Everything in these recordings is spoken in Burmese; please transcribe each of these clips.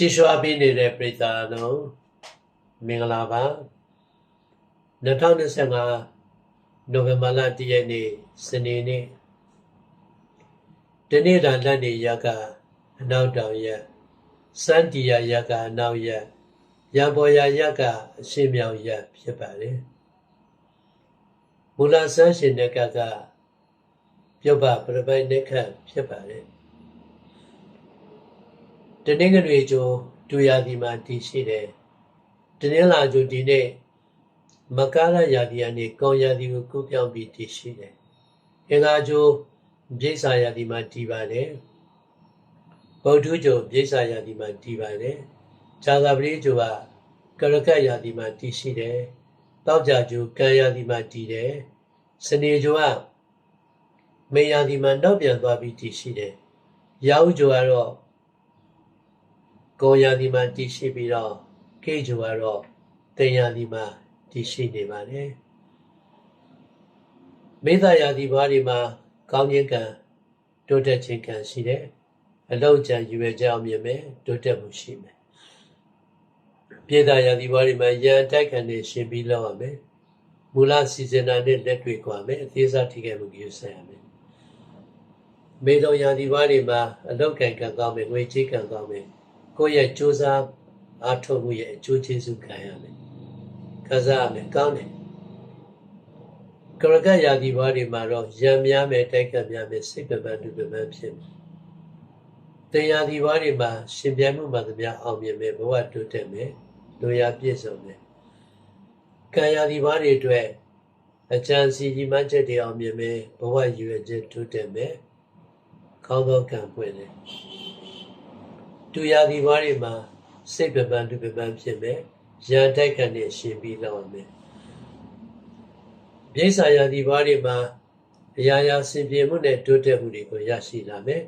ကြည်ရွှာပေးနေတဲ့ပရိသတ်အလုံးမင်္ဂလာပါ2025နိုဝင်ဘာလ1ရက်နေ့စနေနေ့ဒီနေ့တာလက်နေရက်ကအနောက်တောင်ရက်စန်တီယာရက်ကအနောက်ရက်ရံပေါ်ယာရက်ကအရှေ့မြောက်ရက်ဖြစ်ပါတယ်မူလဆန်းရှင်တဲ့ကကပြုတ်ပပရပိုင်နေခတ်ဖြစ်ပါတယ် တနင်္ဂနွေကျိုးဒူရာဒီမှာတည်ရှိတယ်တနင်္လာကျိုးဒီနေ့မကာရရာဒီအနေကောင်းရာဒီကိုကူးပြောင်းပြီးတည်ရှိတယ်အင်္ဂါကျိုးပြိဿာရာဒီမှာတည်ပါတယ်ဗုဒ္ဓကျိုးပြိဿာရာဒီမှာတည်ပါတယ်ဇာသာပတိကျိုးကကရကတ်ရာဒီမှာတည်ရှိတယ်တောက်ကြကျိုးကံရာဒီမှာတည်တယ်စနေကျိုးကမေယာဒီမှာနောက်ပြန်သွားပြီးတည်ရှိတယ်ရာဟုကျိုးကတော့ ကိုရာဒီမှာတည်ရှိပြီးတော့ကေကျိုးကတော့တင်ရာဒီမှာတည်ရှိနေပါတယ်မေတ္တာရာဒီဘာတွေမှာကောင်းခြင်းကံတိုးတက်ခြင်းကံရှိတယ်အလောက်ကြံယူရကြအောင်မြင်မယ်တိုးတက်မှုရှိမယ်ပြေတာရာဒီဘာတွေမှာရန်တိုက်ခံနေရှင်ပြီးလောက်ရမယ်မူလစီစဉ်တာနဲ့လက်တွေ့ကွာမယ်အသေးစားထိခဲ့မှုကိုဆက်ရမယ်မေတော်ရာဒီဘာတွေမှာအလောက်ကံကံကောင်းမယ်ငွေကြေးကံကောင်းမယ် ကိုယ့်ရဲ့စူးစမ်းအားထုတ်မှုရဲ့အကျိုးကျေးဇူးခံရမယ်ခံစားရမယ်ကောင်းတယ်ကရကရာဒီဘာတွေမှာတော့ရံများမယ်တိုက်ကများမယ်စိတ်ပပန်းတူပပန်းဖြစ်မယ်တရားဒီဘာတွေမှာရှင်ပြိုင်မှုမှသမျှအောင်မြင်မယ်ဘဝတိုးတက်မယ်လူရပြည့်စုံမယ်ကံရာဒီဘာတွေအတွက်အကျံစီကြီးမှချက်တွေအောင်မြင်မယ်ဘဝရွယ်ချက်တိုးတက်မယ်ကောင်းသောကံပွင့်တယ် တူရာဒီဘာတွေမှာစိတ်ပပန်းတူပပန်းဖြစ်မယ်ရန်တိုက်ခံနေရှင်ပြီးလောက်ရမယ်ပြိဿာရာဒီဘာတွေမှာအရာရာစင်ပြေမှုနဲ့တိုးတက်မှုတွေကိုရရှိလာမယ်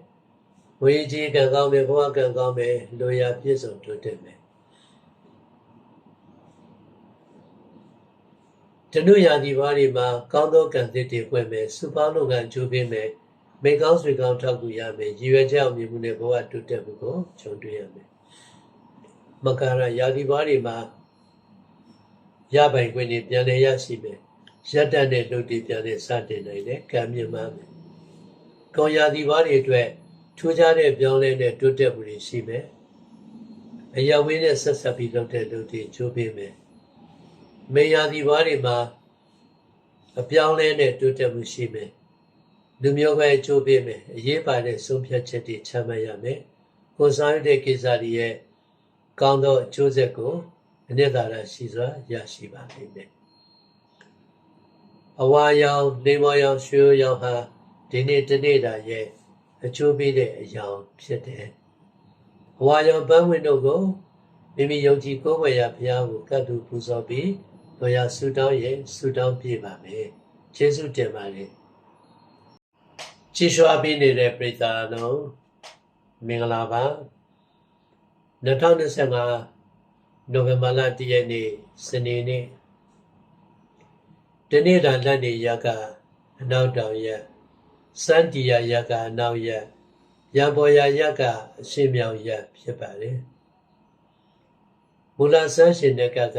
ဝေကြီးကံကောင်းမယ်ဘဝကံကောင်းမယ်လူရပြည့်စုံတိုးတက်မယ်တနုရာဒီဘာတွေမှာကောင်းသောကံသစ်တွေပွင့်မယ်စုပေါင်းလုပ်ငန်းကျိုးပေးမယ် မိကောင်းဆွေကောင်းထောက်ကူရမယ်ရည်ရွယ်ချက်အောင်မြင်မှုနဲ့ဘဝတိုးတက်မှုကိုခြုံတွေ့ရမယ်မကာရယာဒီဘာတွေမှာရပိုင်ခွင့်တွေပြန်လည်ရရှိမယ်ရက်တက်တဲ့လုပ်တွေပြန်လည်စတင်နိုင်တယ်ကံမြင့်မှမယ်ကောယာဒီဘာတွေအတွက်ထူးခြားတဲ့ပြောင်းလဲတဲ့တိုးတက်မှုတွေရှိမယ်အရာဝင်းနဲ့ဆက်ဆက်ပြီးလုပ်တဲ့လုပ်တွေကျိုးပေးမယ်မေယာဒီဘာတွေမှာအပြောင်းလဲတဲ့တိုးတက်မှုရှိမယ် လူမျိုးပဲကျိုးပေးမယ်အရေးပါတဲ့ဆုံးဖြတ်ချက်တွေချမှတ်ရမယ်ကိုယ်စားရတဲ့ကိစ္စတွေရဲ့ကောင်းသောအကျိုးဆက်ကိုအနှစ်သာရရှိစွာရရှိပါလိမ့်မယ်အဝါရောင်နေမော်ရောင်ရွှေရောင်ဟာဒီနေ့တနေ့တာရဲ့အကျိုးပေးတဲ့အရာဖြစ်တယ်အဝါရောင်ပန်းဝင်တို့ကိုမိမိယုံကြည်ကိုးကွယ်ရာဘုရားကိုကတ်တူပူဇော်ပြီးတို့ရဆုတောင်းရဲ့ဆုတောင်းပြပါမယ်ကျေးဇူးတင်ပါတယ် ကြည်ရွှာပေးနေတဲ့ပရိသတ်အလုံးမင်္ဂလာပါ2025နိုဝင်ဘာလ1ရက်နေ့စနေနေ့ဒီနေ့တာလက်နေရက်ကအနောက်တောင်ရက်စန်တီယာရက်ကအနောက်ရက်ရံပေါ်ယာရက်ကအရှေ့မြောက်ရက်ဖြစ်ပါတယ်မူလဆန်းရှင်တဲ့ကက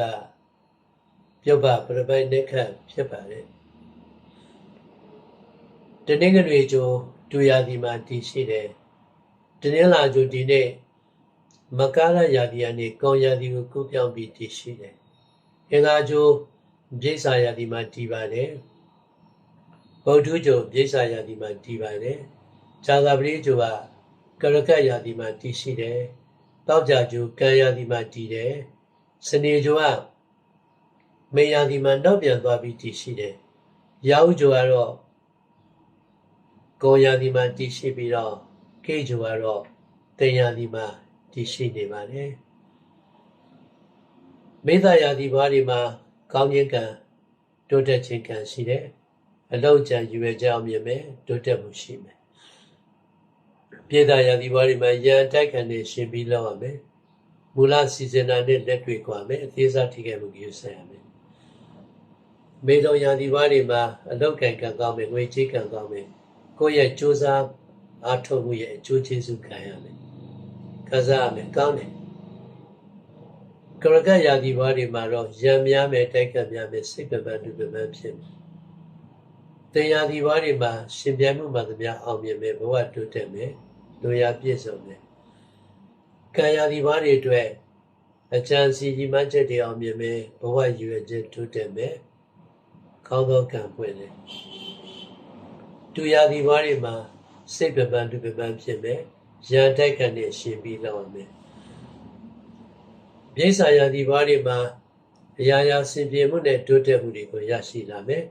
ပြုတ်ပပရပိုင်နေခတ်ဖြစ်ပါတယ် တနင်္ဂနွေကျိုးဒူရာဒီမှာတည်ရှိတယ်တနင်္လာကျိုးဒီနေ့မကာရရာဒီအနေကောင်းရာဒီကိုကူးပြောင်းပြီးတည်ရှိတယ်အင်္ဂါကျိုးပြိဿာရာဒီမှာတည်ပါတယ်ဗုဒ္ဓကျိုးပြိဿာရာဒီမှာတည်ပါတယ်ဇာသာပတိကျိုးကကရကတ်ရာဒီမှာတည်ရှိတယ်တောက်ကြကျိုးကံရာဒီမှာတည်တယ်စနေကျိုးကမေယာဒီမှာနောက်ပြန်သွားပြီးတည်ရှိတယ်ရာဟုကျိုးကတော့ ကိုရာဒီမှာတည်ရှိပြီးတော့ကေကျိုးကတော့တင်ရာဒီမှာတည်ရှိနေပါတယ်မေတ္တာရာဒီဘာတွေမှာကောင်းခြင်းကံတိုးတက်ခြင်းကံရှိတယ်အလောက်ကြံယူရကြအောင်မြင်မယ်တိုးတက်မှုရှိမယ်ပြေတာရာဒီဘာတွေမှာရန်တိုက်ခံနေရှင်ပြီးလောက်ရမယ်မူလစီစဉ်တာနဲ့လက်တွေ့ကွာမယ်အသေးစားထိခဲ့မှုကိုဆက်ရမယ်မေတော်ရာဒီဘာတွေမှာအလောက်ကံကံကောင်းမယ်ငွေကြေးကံကောင်းမယ် ကိုယ့်ရဲ့စူးစမ်းအားထုတ်မှုရဲ့အကျိုးကျေးဇူးခံရမယ်ခံစားရမယ်ကောင်းတယ်ကရကတ်ရာဒီဘွားတွေမှာတော့ရံများမယ်တိုက်ခတ်များမယ်စိတ်ပပန်းတူပပန်းဖြစ်မယ်တင်ရာဒီဘွားတွေမှာရှင်ပြိုင်မှုမှသမျှအောင်မြင်မယ်ဘဝတိုးတက်မယ်လူရပြည့်စုံမယ်ကံရာဒီဘွားတွေအတွက်အချမ်းစီကြီးမှန်းချက်တွေအောင်မြင်မယ်ဘဝရည်ရွယ်ချက်တိုးတက်မယ်ကောင်းသောကံပွင့်တယ် တူရာဒီဘွားတွေမှာစိတ်ပပန်းတူပပန်းဖြစ်မယ်ရံတိုက်ခတ်နဲ့ရှင်ပြီးလောက်မယ်ပြိဿာယာဒီဘွားတွေမှာအရာရာစင်ပြေမှုနဲ့တိုးတက်မှုတွေကိုရရှိလာမယ်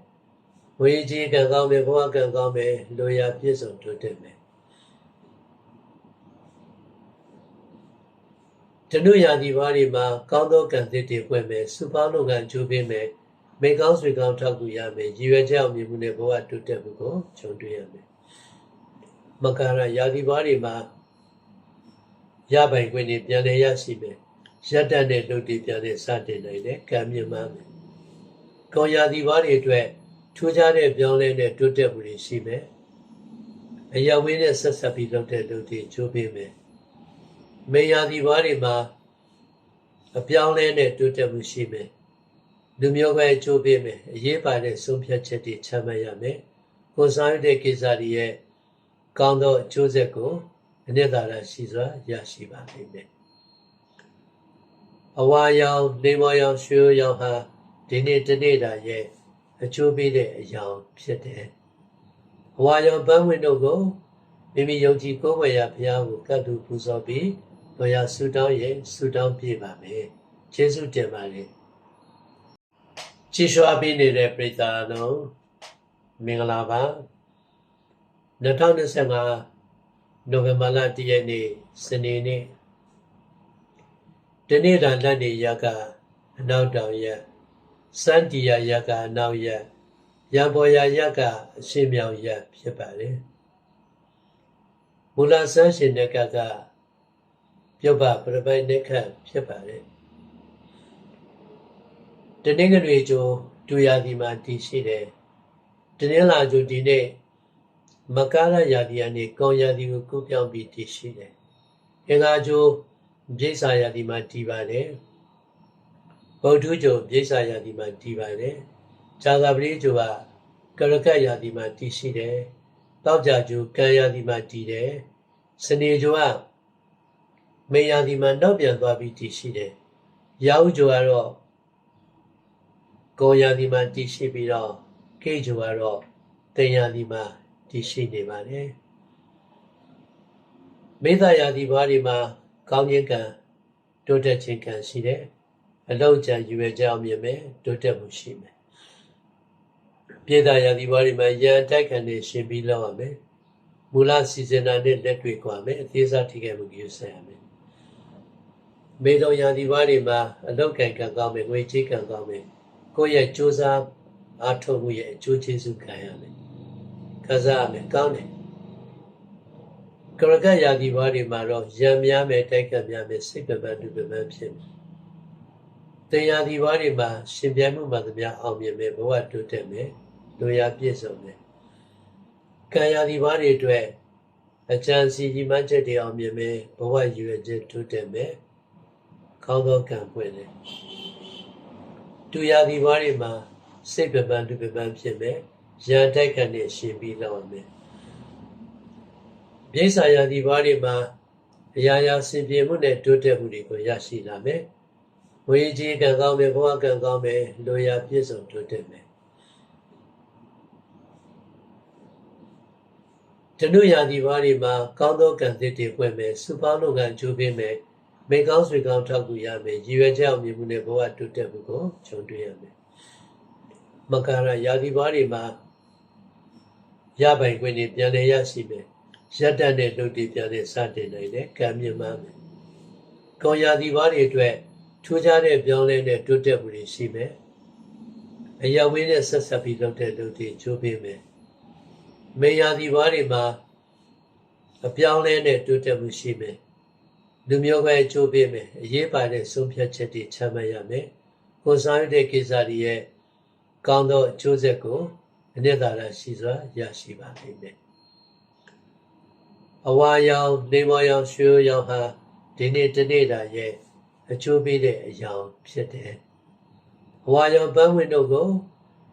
ဝေကြီးကံကောင်းမယ်ဘဝကံကောင်းမယ်လူရပြည့်စုံတိုးတက်မယ်တနုရာဒီဘွားတွေမှာကောင်းသောကံသစ်တွေပွင့်မယ်စုပေါင်းလုပ်ငန်းကျိုးပေးမယ် မိကောင်းဆွေကောင်းထောက်ကူရမယ်ရည်ရွယ်ချက်အောင်မြင်မှုနဲ့ဘဝတိုးတက်မှုကိုခြုံတွေ့ရမယ်မကရာယာဒီဘွားတွေမှာရပိုင်ခွင့်တွေပြန်လည်ရရှိမယ်ရက်တက်တဲ့လုပ်တွေပြန်လည်စတင်နိုင်တယ်ကံမြင့်မှမယ်ကောရာဒီဘွားတွေအတွက်ထူးခြားတဲ့ပြောင်းလဲတဲ့တိုးတက်မှုတွေရှိမယ်အယဝင်းနဲ့ဆက်ဆက်ပြီးလုပ်တဲ့လုပ်တွေကျိုးပေးမယ်မေယာဒီဘွားတွေမှာအပြောင်းလဲနဲ့တိုးတက်မှုရှိမယ် လူမျိုးပဲကျိုးပေးမယ်အရေးပါတဲ့ဆုံးဖြတ်ချက်တွေချမှတ်ရမယ်ကိုယ်ဆောင်ရတဲ့ကိစ္စတွေရဲ့ကောင်းသောအကျိုးဆက်ကိုအနှစ်သာရရှိစွာရရှိပါလိမ့်မယ်အဝါရောင်နေမောရောင်ရွှေရောင်ဟာဒီနေ့တနေ့တာရဲ့အကျိုးပေးတဲ့အရာဖြစ်တယ်အဝါရောင်ပန်းဝင်တို့ကိုမိမိယုံကြည်ကိုးကွယ်ရာဘုရားကိုကတ်တူပူဇော်ပြီးတို့ရဆုတောင်းရဲ့ဆုတောင်းပြပါမယ်ကျေးဇူးတင်ပါတယ် ချီးရှောပေးနေတဲ့ပရိသတ်တော်မင်္ဂလာပါ2025နိုဝင်ဘာလ1ရက်နေ့စနေနေ့ဒီနေ့တာလက်နေရက်ကအနောက်တောင်ရက်စန္တီယာရက်ကအနောက်ရက်ရံပေါ်ယာရက်ကအရှေ့မြောင်ရက်ဖြစ်ပါတယ်မူလဆန်းရှင်တဲ့ကကပြုတ်ပပရပိုင်နဲ့ခတ်ဖြစ်ပါတယ် တနင်္ဂနွေကျိုးဒူရာဒီမှာတည်ရှိတယ်တနင်္လာကျိုးဒီနေ့မကာရယာဒီကနေကောင်းယာဒီကိုကူးပြောင်းပြီးတည်ရှိတယ်အင်္ဂါကျိုးပြိဿာယာဒီမှာတည်ပါတယ်ဗုဒ္ဓကျိုးပြိဿာယာဒီမှာတည်ပါတယ်ဇာသာပတိကျိုးကကရကတ်ယာဒီမှာတည်ရှိတယ်တောက်ကြကျိုးကံယာဒီမှာတည်တယ်စနေကျိုးကမေယာဒီမှာနောက်ပြန်သွားပြီးတည်ရှိတယ်ရာဟုကျိုးကတော့ ကိုယာဒီမှာတည်ရှိပြီးတော့ကိကျိုးကတော့တင်ယာဒီမှာတည်ရှိနေပါတယ်မေတ္တာယာဒီဘာဒီမှာကောင်းခြင်းကံတိုးတက်ခြင်းကံရှိတယ်အလောက်ကြံယူရကြအောင်မြင်မယ်တိုးတက်မှုရှိမယ်ပြေတာယာဒီဘာဒီမှာရန်တိုက်ခံနေရှင်ပြီးလောက်ရမယ်မူလစီစဉ်တာနဲ့လက်တွေ့ကွာမယ်အသေးစားထိခဲ့မှုကိုဆက်ရမယ်မေတော်ယာဒီဘာဒီမှာအလောက်ကံကံကောင်းမယ်ငွေကြေးကံကောင်းမယ် ကိုယ့်ရဲ့စူးစမ်းအားထုတ်မှုရဲ့အကျိုးကျေးဇူးခံရမယ်ခံစားရမယ်ကောင်းတယ်ကရကတ်ယာဒီဘွားတွေမှာတော့ရံများမယ်တိုက်ခတ်များမယ်စိတ်ပပန်းတူပပန်းဖြစ်မယ်တင်ယာဒီဘွားတွေမှာရှင်ပြိုင်မှုမှသမျှအောင်မြင်မယ်ဘဝတိုးတက်မယ်လူရပြည့်စုံမယ်ကံယာဒီဘွားတွေအတွက်အချမ်းစီကြီးမှန်းချက်တွေအောင်မြင်မယ်ဘဝရည်ရွယ်ချက်တိုးတက်မယ်ကောင်းသောကံပွင့်တယ် တူရာဒီဘွားတွေမှာစိတ်ပပန်းတူပပန်းဖြစ်မယ်ရန်တိုက်ခတ်နဲ့ရှင်ပြီးလောက်မယ်ပြိဿာယာဒီဘွားတွေမှာအရာရာစင်ပြေမှုနဲ့တိုးတက်မှုတွေကိုရရှိလာမယ်ဝေကြီးကံကောင်းမယ်ဘဝကံကောင်းမယ်လူရပြည့်စုံတိုးတက်မယ်တနုရာဒီဘွားတွေမှာကောင်းသောကံသစ်တွေပွင့်မယ်စုပေါင်းလုပ်ငန်းကျိုးပေးမယ် မိကောင်းဆွေကောင်းထောက်ကူရမယ်ရည်ရွယ်ချက်အောင်မြင်မှုနဲ့ဘဝတိုးတက်မှုကိုခြုံတွေ့ရမယ်မကရာယာဒီဘွားတွေမှာရပိုင်ခွင့်တွေပြန်လည်ရရှိမယ်ရက်တက်တဲ့လုပ်တွေပြန်လည်စတင်နိုင်တယ်ကံမြင့်မှမယ်ကောယာဒီဘွားတွေအတွက်ထူးခြားတဲ့ပြောင်းလဲတဲ့တိုးတက်မှုတွေရှိမယ်အယဝင်းနဲ့ဆက်ဆက်ပြီးလုပ်တဲ့လုပ်တွေကျိုးပေးမယ်မေယာဒီဘွားတွေမှာအပြောင်းလဲတဲ့တိုးတက်မှုရှိမယ် လူမျိုးပဲအကျိုးပေးမယ်အရေးပါတဲ့ဆုံးဖြတ်ချက်တွေချမှတ်ရမယ်ကိုယ်ဆောင်ရတဲ့ကိစ္စတွေရဲ့ကောင်းသောအကျိုးဆက်ကိုအနှစ်သာရရှိစွာရရှိပါလိမ့်မယ်အဝါရောင်နေမောရောင်ရွှေရောင်ဟာဒီနေ့တနေ့တာရဲ့အကျိုးပေးတဲ့အရာဖြစ်တယ်။ဘဝရောပန်းဝင်တို့ကို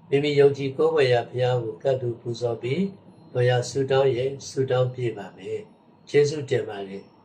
မိမိယုံကြည်ကိုးကွယ်ရာဘုရားကိုကတ်တူပူဇော်ပြီးတော်ရဆုတောင်းရဲ့ဆုတောင်းပြပါမယ်။ကျေးဇူးတင်ပါတယ်။